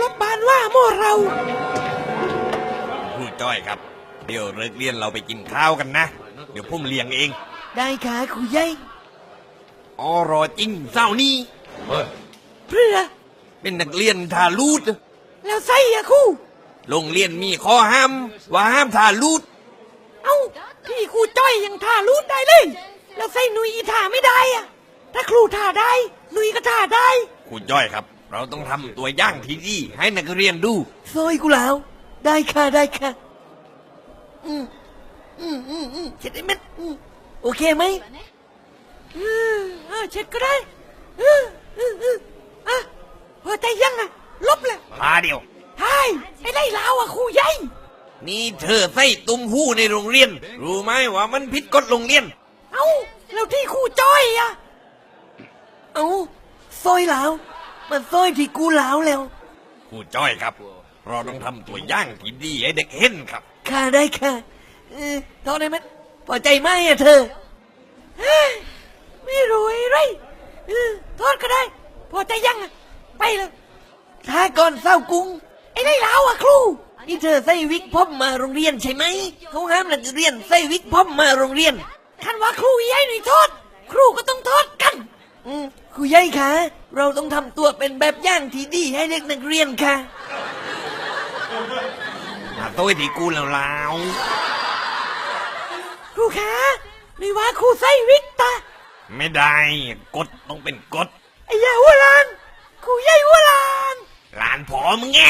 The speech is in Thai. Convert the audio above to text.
ลบบานว่าโมเรา ผู้จ้อยครับ เดี๋ยวเลิกเรียนเราไปกินข้าวกันนะ เดี๋ยวผมเลี้ยงเอง ได้ค่ะครูใหญ่อ๋อรอจริงเศร้านี้เพื่อเป็นนักเรียนทาลูดแล้วไส้อะครูโรงเรียนมีข้อห้าม ว่าห้ามทาลูดเอ้าพี่ครูจ้อยยังท่ารูดได้เลย แล้วไส้หนุยอีท่าไม่ได้อะถ้าครูท่าได้หนุยก็ท่าได้ครูจ้อยครับ เราต้องทำตัวอย่างที่ดีให้นักเรียนดูซอยกูแล้ว ได้ค่ะได้ค่ะ อืมอืมอืมอืมเช็ดได้ไหมอืมโอเคไหมอืมเออเช็ดก็ได้เออเออเอออะพอใจยังอะลบเลยพาเดียวใช่ไอ้ไล่ลาวอะครูใหญ่นี่เธอใส่ตุ้มหูในโรงเรียน รู้ไหมว่ามันผิดกฎโรงเรียน เอ้าแล้วที่ครูจ้อยอะ เอ้าซอยแล้ว มันซอยที่กูแล้วแล้ว ครูจ้อยครับ เราต้องทำตัวอย่างที่ดีให้เด็กเห็นครับ ค่ะได้ค่ะเออทอได้ไหมพอใจไหมอะเธอเฮ้ยไม่รู้อะไรเออทอดก็ได้ พอใจยังอะไปเลยถ้าก่อนเศร้ากุ้งไอ้ได้แล้วอะครู นี่เธอใส่วิกพอมมาโรงเรียนใช่ไหม เขาห้ามนักเรียนใส่วิกพอมมาโรงเรียนคันว่าครูย้ายหน่อยโทษ ครูก็ต้องโทษกัน อืมครูย้ายคะเราต้องทำตัวเป็นแบบอย่างที่ดีให้เด็กนักเรียนค่ะมาโต้ยที่กูแล้วลาวครูคะหรือว่าครูใส่วิกตาไม่ได้กฎต้องเป็นกฎไอ้ยาหัวลานครูใหญ่หัวลานหลานผอมึงไง